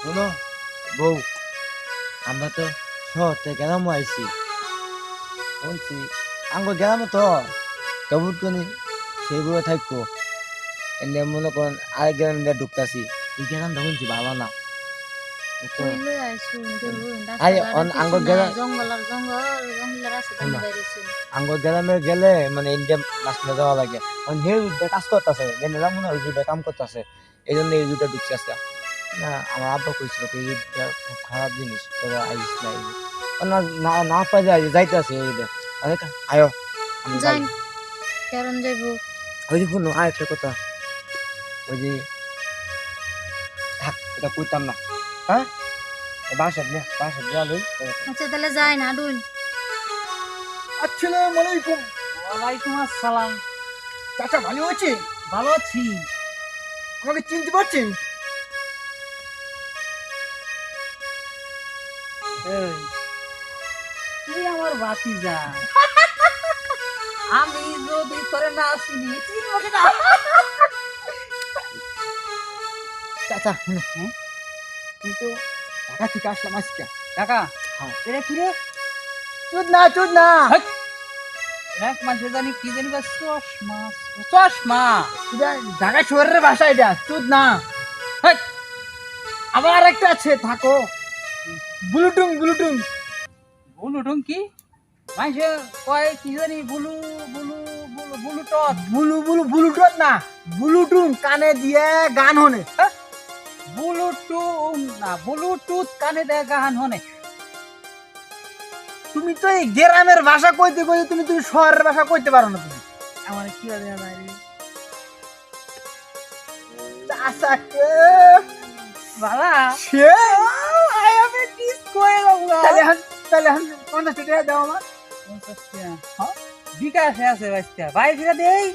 শোনো বউ আমরা তো শহর গেলাম আইছি। বলছি আঙ্গ গ্রামে তো তবুর কোনি সেইগুলো থাকব। এনে মনে করেন আরেক গ্রামে দিয়ে ঢুকতাছি। এই গ্রামটা বলছি ভালো না। আঙ্গ গ্রামে গেলে মানে ইন্ডিয়া যাওয়া লাগে। কাজ করতেছে। হয় কাম করতেছে। এই জন্য এই ঢুকছে আজকে। না আমার আব্বা কইছিল কি এই রুটটা খুব খারাপ জিনিস তোরা আইস না। ও না না না পাই যায় যাইতেছে এই রুটে আমি কা- আয়ো আমি যাই। যাই কেরন যাইব? ওই যে শুনো আর একটা কথা। ওই যে থাক এটা কইতাম না। হ্যাঁ? বাসা দিয়ে বাসা দিয়ে লই। আচ্ছা তাহলে যাই না ডুন আসসালামু আলাইকুম ওয়ালাইকুম আসসালাম। চাচা ভালো আছি ভালো আছি। আমাকে চিনতে পারছেন? তুই আমার বাতি যা আমি যদি তোরে না কিনা? চাচা শুনো হ্যাঁ? তুমি তো ঢাকা থেকে আসলাম আজকে। হ্যাঁ। এটা কি রে? চুদ না চুদ না। এক মাসে জানি কি জানি বা চশমা চশমা। ঢাকা শহরের ভাষা এটা চুদ না। আবার একটা আছে থাকো। ব্লুটুং ব্লুটুং বুলু টুঙ্কি মাইসে কয় কি জানি বুলু বুলু বুলু বুলু টট বুলু বুলু ব্লুটুথ না ব্লুটুং কানে দিয়ে গান হনে? ব্লুটুথ না ব্লুটুথ কানে দেয় গান হনে। তুমি তো এই গ্রামের ভাষা কইতে কইতে তুমি তুমি শহরের ভাষা কইতে পারো না তুমি। আমার কি হবে না রে? চাচাকে বালা সে ডিসকো এলাম তাহলে এখন তাহলে পঞ্চাশ টাকা দাও আমার। হ্যাঁ? বিকাশে আছে বাচ্চা। ভাই ফিরে দেই।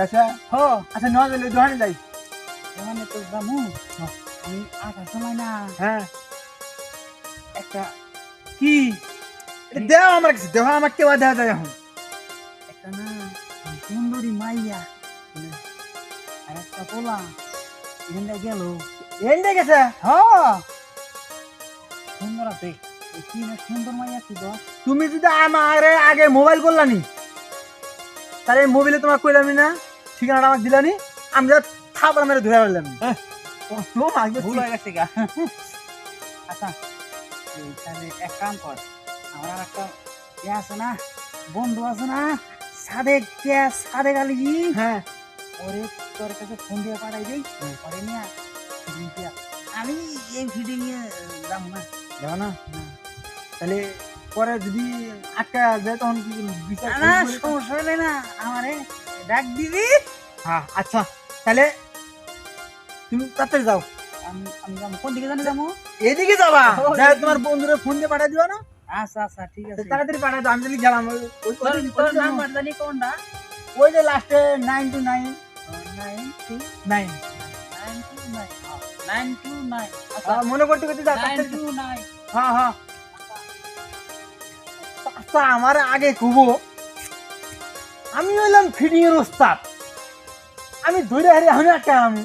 আছে হ। আচ্ছা নয় দিলে দোকানে যাই। মানে তো দামু আমি আসার সময় না হ্যাঁ। একটা কি? দেও আমার কাছে দেও আমার কেউ দেওয়া যায় এখন। একটা না সুন্দরী মাইয়া। আর একটা পোলা। এখানটা গেল। এন্ডে গেছে? হ। সুন্দর আছে। কি না সুন্দর মাইয়া কি দশ তুমি যদি আমার আগে মোবাইল করলানি তাহলে মোবাইলে তোমার কইলামি না ঠিকানাটা আমাকে দিলানি আমি যা থাপড় মেরে ধরে ফেললাম হ্যাঁ। কত আগে ভুল হয়ে গেছে গা। আচ্ছা তাহলে এক কাম কর আমার একটা ইয়ে আছে না বন্ধু আছে না সাদেক গ্যাস সাদেক আলি হ্যাঁ। ওরে তোর কাছে ফোন দিয়ে পাঠাই দেই পরে নিয়ে আমি এই না। যাও না? তাহলে পরে যদি আটকা যায় তখন কি বিচার না সমস্যা হলে না আমারে ডাক দিবি। হ্যাঁ আচ্ছা। তাহলে তুমি তাড়াতাড়ি যাও। আমি আমি যাব। কোন দিকে জানি যাব? এদিকে যাবা। যাই তোমার বন্ধুরে ফোন দিয়ে পাঠিয়ে দিবা না। আচ্ছা আচ্ছা ঠিক আছে। তাড়াতাড়ি পাঠিয়ে দাও আমি যদি গেলাম। তোর নাম্বার জানি কোনটা? ওই যে লাস্টে nine two nine nine two nine nine two nine nine two nine আচ্ছা। মনে করতে করতে যাও নাইন টু নাইন হ্যাঁ হ্যাঁ। আচ্ছা আমার আগে কুবো। আমি হইলাম ফিডিং এর ওস্তাদ। আমি ধরে হারি এখন একটা আমি।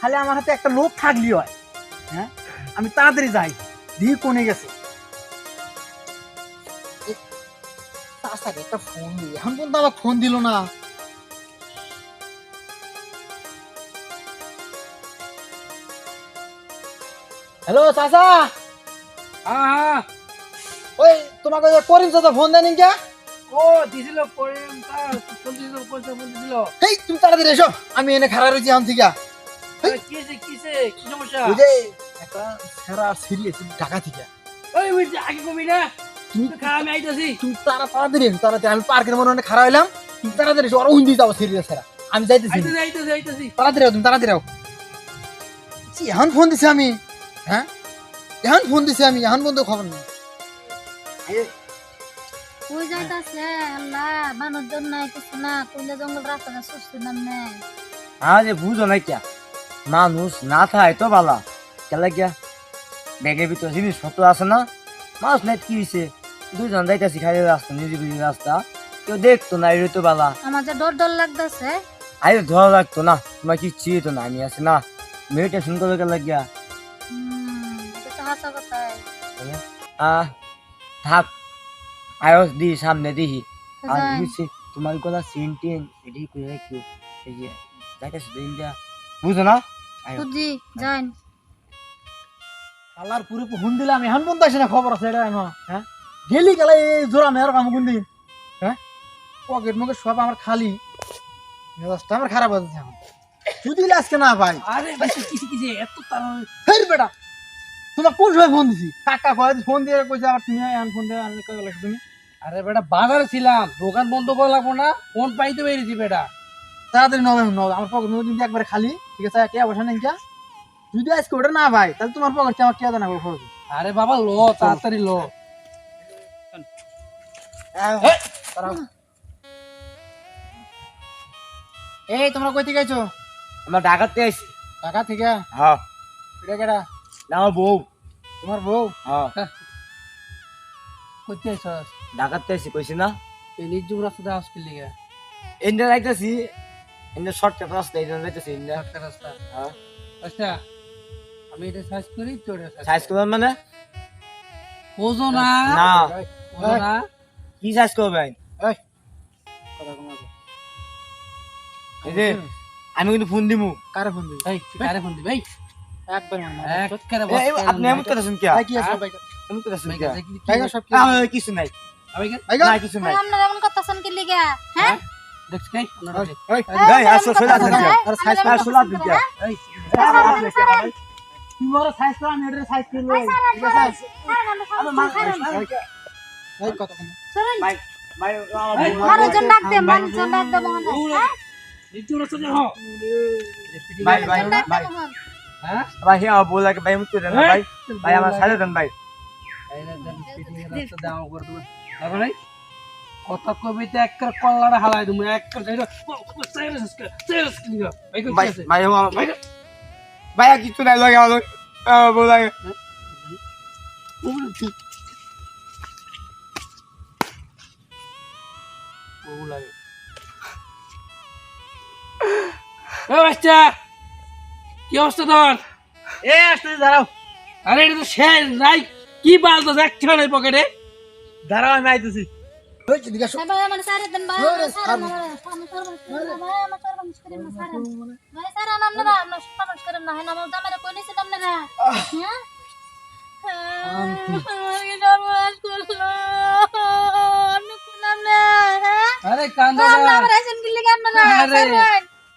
খালি আমার হাতে একটা লোক থাকলি হয়। হ্যাঁ? আমি তাড়াতাড়ি যাই। দিয়ে কোনে গেছে। একটা ফোন দিই। এখন পর্যন্ত আমার ফোন দিল না। হ্যালো চাচা? হ্যাঁ ওই তোমাকে ওই করিম চাচা ফোন দেন কে? ও দিছিল তার পয়সা বলছিল এই তুমি তাড়াতাড়ি এসো আমি এনে খারাপ রয়েছি এখন থেকে। কিসে কিসে কি সমস্যা? ওই যে একটা সেরা সিরিয়াস ঢাকা থেকে। ওই ওই যে আগে কমি না? তুমি খা আমি আইতাছি। তুমি তারা তাড়াতাড়ি এসো তাড়াতাড়ি আমি পার্কের মনে মনে খারাপ হইলাম। তুমি তাড়াতাড়ি এসো আর উন্দি যাব সিরিয়াস সেরা আমি যাইতেছি। আইতাছি আইতাছি তাড়াতাড়ি তুমি তাড়াতাড়ি এখন ফোন দিছি আমি। হ্যাঁ? এখন ফোন দিছি আমি এখন বন্ধু খবর নেই। কই যাইতাছে? আল্লাহ মানুষজন নাই কিছু না কইলে জঙ্গল রাস্তাটা সুস্থ নাম নেই আজ বুঝো না কিয়া মানুষ না থাকে তো বালা। কেলা কিয়া ব্যাগের ভিতর জিনিসপত্র আছে না? মানুষ নাই কি হয়েছে দুজন যাইতেছি খালি রাস্তা নিজে বুঝি রাস্তা। কেউ দেখতো না এর তো বালা। আমার যে ডর ডর লাগতাছে। আরে ধরা লাগতো না। তোমার কি তো না আমি আছি না। মেডিটেশন করে গেলে গিয়া আহ থাক আয়স দি সামনে দিহি। তো আর যাই। বুঝছি তোমার কথা সিন টিন এটি করে রাখিও। এই যে যাইতেছে তো ইন্ডিয়া। বুঝো না? আয়ো। বুঝছি যাই কালার পুরো ফোন দিলাম এখন আসে না খবর আছে এটা হ্যাঁ? ডেলি গেলে এই জোড়া মেয়ের কাম কোন দিন হ্যাঁ? পকেট মুখে সব আমার খালি। মেজাজটা আমার খারাপ হচ্ছে এখন। যদি আজকে না ভাই আরে ভাই কিসে কিসে এত তার হের বেটা! তোমার কোন সময় ফোন দিছি? কাকা কয় ফোন দিয়ে কইছে আবার তুমি এখন ফোন দিয়ে আনলে কয় তুমি? আরে বেটা বাজারে ছিলাম দোকান বন্ধ করা লাগবো না ফোন পাইতে পেরেছি বেটা। তাড়াতাড়ি নবে নবে আমার পকেট কিন্তু একবারে খালি ঠিক আছে? কে বসে নেই যদি আজকে ওটা না ভাই তাহলে তোমার পকেট আমার কে জানা খরচ আরে বাবা লো তাড়াতাড়ি লো। দাঁড়াও। এই তোমরা কই থেকে আইছো? আমরা ঢাকাতে আইছি। ঢাকা থেকে? হ্যাঁ। এটা কেডা? না আমার বউ। তোমার বউ? হ্যাঁ। ঢাকাতে আইছি কইছি না? এই নিজ রাস্তাটা আসকে লিগা? ইন্ডিয়া যাইতেছি। ইন্ডিয়া শর্টকাট রাস্তা ইন্ডিয়া যাইতেছি ইন্ডিয়া একটা রাস্তা হ্যাঁ। আচ্ছা আমি এটা সার্চ করি তোর সাইজ করবেন মানে? না। না। বোঝো না। কি সাইজ করবেন কথা কমা গো। এই যে আমি কিন্তু ফোন দিমু। কারে ফোন দিবি? এই কারে ফোন দিবি? এই আপনি এমন করতেছেন কে ভাই কি আছে ভাই এমন করতেছেন ভাই কে কাছে সব নাই। কিছু নাই। আপনারা এমন লিগা? হ্যাঁ? মানুষজন ডাক দে, মানুষজন ডাক দে, মোহন। ভাই ভাই ভাই মোহন। হ্যাঁ ভাই আমার বউ লাগে ভাই মুক্তি দেন না ভাই। ভাই আমার ছাড়ে দেন ভাই। আইরা দেন পিটিং এর রাস্তা দাও করে দেব। দেখো নাই কথা কবিতে একটা কল্লাটা হালাই তুমি একটা যাইরো সাইরাস সাইরাস লিগা ভাই কই ভাই আছে ভাই আমার ভাই ভাই আর কিছু নাই লাগে আমার আমার বউ লাগে বউ লাগে এ বাচ্চা! কি অবস্থা তোর? এ আসতে দাঁড়াও। আরে এটা তো শেষ নাই। কি বালতো একটা নাই পকেটে দাঁড়াও আমি আইতেছি। হ্যাঁ? হ্যাঁ? হ্যাঁ? আরে কান্দা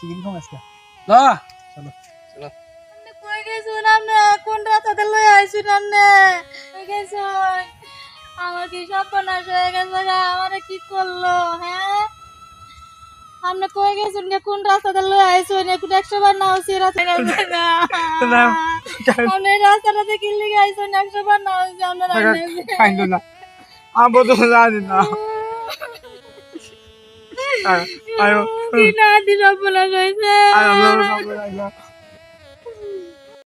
চিকেন কম আজকে ল আপনি কই গেছুন আপনি? কোন রাস্তাতে লই আইছুন আপনি? কই গেছুন? আমার কি সর্বনাশ হয়ে গেছে গা? আমারে কি করল হ্যাঁ আপনি কই গেছুন গে? কোন রাস্তাতে লই আইছুন একটু একশো বার না হচ্ছে রাস্তা না। আপনি রাস্তাটাতে কি লিগে আইছুন একশো বার না হচ্ছে আপনার কাইন্দ না আমার তো জানি না আর কি না দিন আপনার হয়েছে আর আমার